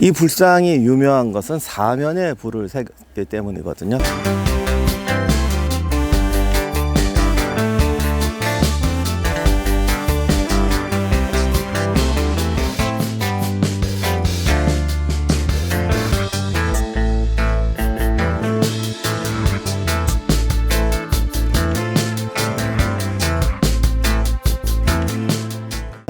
이 불상이 유명한 것은 사면에 불을 새겼기 때문이거든요.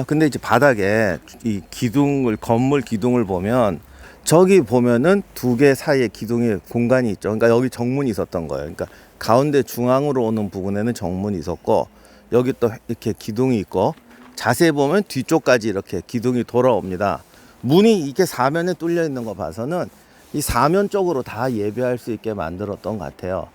근데 이제 바닥에 이 기둥을 건물 기둥을 보면 저기 보면은 두 개 사이에 기둥이 공간이 있죠. 그러니까 여기 정문이 있었던 거예요. 그러니까 가운데 중앙으로 오는 부분에는 정문이 있었고 여기 또 이렇게 기둥이 있고 자세히 보면 뒤쪽까지 이렇게 기둥이 돌아옵니다. 문이 이렇게 사면에 뚫려 있는 거 봐서는 이 사면 쪽으로 다 예배할 수 있게 만들었던 것 같아요.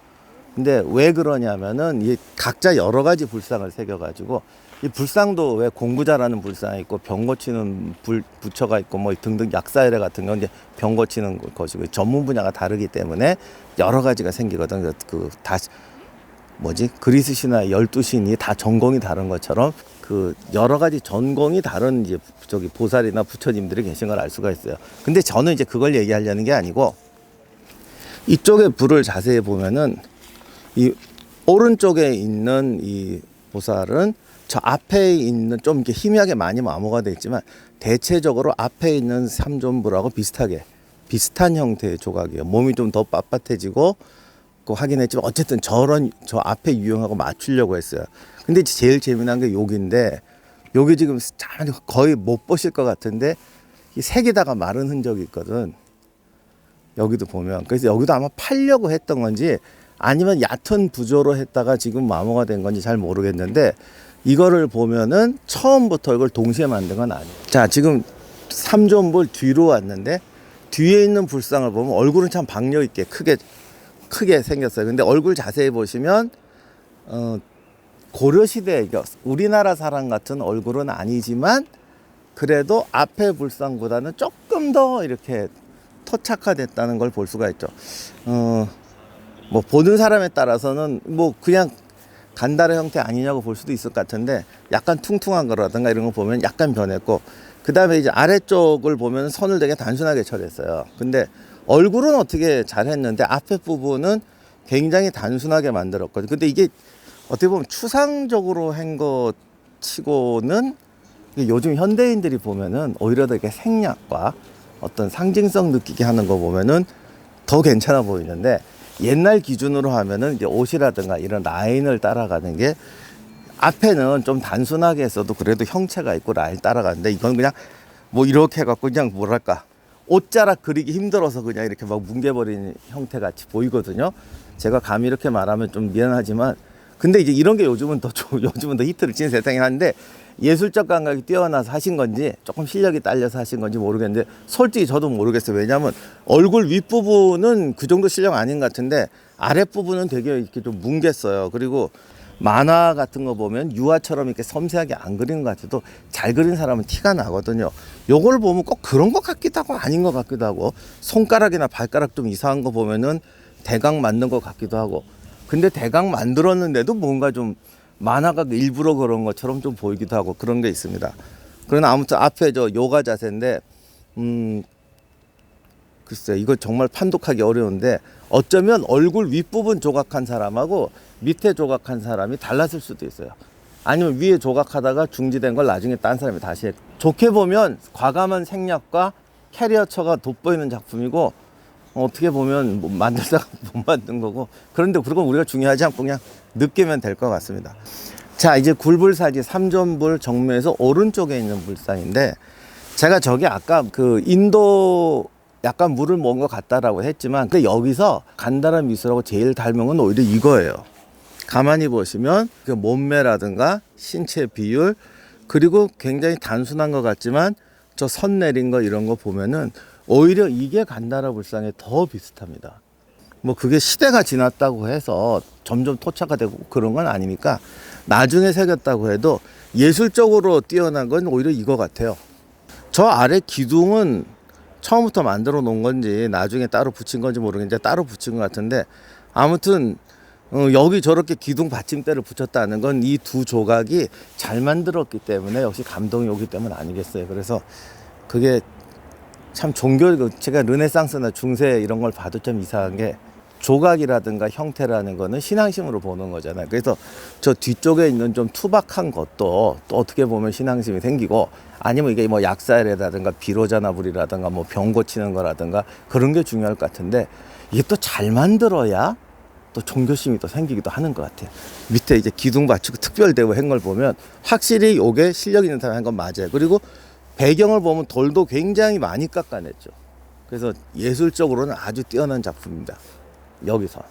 근데 왜 그러냐면은 이 각자 여러 가지 불상을 새겨가지고 이 불상도 왜 공부 잘하는 불상이 있고 병 고치는 불 부처가 있고 뭐 등등 약사회례 같은 건 이제 병 고치는 것이고 전문 분야가 다르기 때문에 여러 가지가 생기거든. 그다 뭐지 그리스 신화 열두 신이 다 전공이 다른 것처럼 그 여러 가지 전공이 다른 이제 저기 보살이나 부처님들이 계신 걸 알 수가 있어요. 근데 저는 이제 그걸 얘기하려는 게 아니고 이쪽에 불을 자세히 보면은 이 오른쪽에 있는 이 보살은 저 앞에 있는 좀 이렇게 희미하게 많이 마모가 돼 있지만 대체적으로 앞에 있는 삼존불하고 비슷하게 비슷한 형태의 조각이에요. 몸이 좀 더 빳빳해지고 그 하긴 했지만 어쨌든 저런 저 앞에 유형하고 맞추려고 했어요. 근데 제일 재미난 게 여기인데 여기 지금 잘 거의 못 보실 것 같은데 이 색에다가 마른 흔적이 있거든. 여기도 보면 그래서 여기도 아마 팔려고 했던 건지 아니면 얕은 부조로 했다가 지금 마모가 된 건지 잘 모르겠는데 이거를 보면은 처음부터 이걸 동시에 만든 건 아니에요. 자, 지금 삼존불 뒤로 왔는데 뒤에 있는 불상을 보면 얼굴은 참 박력 있게 크게 크게 생겼어요. 근데 얼굴 자세히 보시면 어 고려 시대 우리나라 사람 같은 얼굴은 아니지만 그래도 앞에 불상보다는 조금 더 이렇게 토착화됐다는 걸 볼 수가 있죠. 어, 뭐 보는 사람에 따라서는 뭐 그냥 간다라 형태 아니냐고 볼 수도 있을 것 같은데 약간 퉁퉁한 거라든가 이런 거 보면 약간 변했고 그 다음에 이제 아래쪽을 보면 선을 되게 단순하게 처리했어요. 근데 얼굴은 어떻게 잘했는데 앞에 부분은 굉장히 단순하게 만들었거든요. 근데 이게 어떻게 보면 추상적으로 한 것 치고는 요즘 현대인들이 보면은 오히려 더 이렇게 생략과 어떤 상징성 느끼게 하는 거 보면은 더 괜찮아 보이는데 옛날 기준으로 하면은 이제 옷이라든가 이런 라인을 따라가는 게 앞에는 좀 단순하게 했어도 그래도 형체가 있고 라인 따라가는데 이건 그냥 뭐 이렇게 해갖고 그냥 뭐랄까 옷자락 그리기 힘들어서 그냥 이렇게 막 뭉개버린 형태 같이 보이거든요. 제가 감히 이렇게 말하면 좀 미안하지만 근데 이제 이런 게 요즘은 더 요즘은 더 히트를 친 세상이긴 한데 예술적 감각이 뛰어나서 하신 건지 조금 실력이 딸려서 하신 건지 모르겠는데 솔직히 저도 모르겠어요. 왜냐하면 얼굴 윗부분은 그 정도 실력 아닌 것 같은데 아랫부분은 되게 이렇게 좀 뭉갰어요. 그리고 만화 같은 거 보면 유화처럼 이렇게 섬세하게 안 그리는 것 같아도 잘 그린 사람은 티가 나거든요. 요걸 보면 꼭 그런 것 같기도 하고 아닌 것 같기도 하고 손가락이나 발가락 좀 이상한 거 보면은 대강 만든 것 같기도 하고 근데 대강 만들었는데도 뭔가 좀 만화가 일부러 그런 것처럼 좀 보이기도 하고 그런 게 있습니다. 그러나 아무튼 앞에 저 요가 자세인데 음 글쎄 이거 정말 판독하기 어려운데 어쩌면 얼굴 윗부분 조각한 사람하고 밑에 조각한 사람이 달랐을 수도 있어요. 아니면 위에 조각하다가 중지된 걸 나중에 딴 사람이 다시 했. 좋게 보면 과감한 생략과 캐리어처가 돋보이는 작품이고 어떻게 보면 뭐 만들다가 못 만든 거고 그런데 그건 우리가 중요하지 않고 그냥 느끼면 될 것 같습니다. 자 이제 굴불사지 삼존불 정면에서 오른쪽에 있는 불상인데 제가 저기 아까 그 인도 약간 물을 먹은 것 같다라고 했지만 근데 여기서 간다란 미술하고 제일 닮은 건 오히려 이거예요. 가만히 보시면 그 몸매라든가 신체 비율 그리고 굉장히 단순한 것 같지만 저 선 내린 거 이런 거 보면은 오히려 이게 간다라 불상에 더 비슷합니다. 뭐 그게 시대가 지났다고 해서 점점 토착화되고 그런 건 아니니까 나중에 새겼다고 해도 예술적으로 뛰어난 건 오히려 이거 같아요. 저 아래 기둥은 처음부터 만들어 놓은 건지 나중에 따로 붙인 건지 모르겠는데 따로 붙인 것 같은데 아무튼 어, 여기 저렇게 기둥 받침대를 붙였다는 건 이 두 조각이 잘 만들었기 때문에 역시 감동이 오기 때문 아니겠어요. 그래서 그게 참 종교 그 제가 르네상스나 중세 이런 걸 봐도 좀 이상한 게 조각이라든가 형태라는 거는 신앙심으로 보는 거잖아요. 그래서 저 뒤쪽에 있는 좀 투박한 것도 또 어떻게 보면 신앙심이 생기고 아니면 이게 뭐 약살이라든가 비로자나불이라든가 뭐 병 고치는 거라든가 그런 게 중요할 것 같은데 이게 또 잘 만들어야 또 종교심이 또 생기기도 하는 것 같아요. 밑에 이제 기둥 받치고 특별대우 한 걸 보면 확실히 요게 실력 있는 사람 한 건 맞아요. 그리고 배경을 보면 돌도 굉장히 많이 깎아냈죠. 그래서 예술적으로는 아주 뛰어난 작품입니다. 여기서.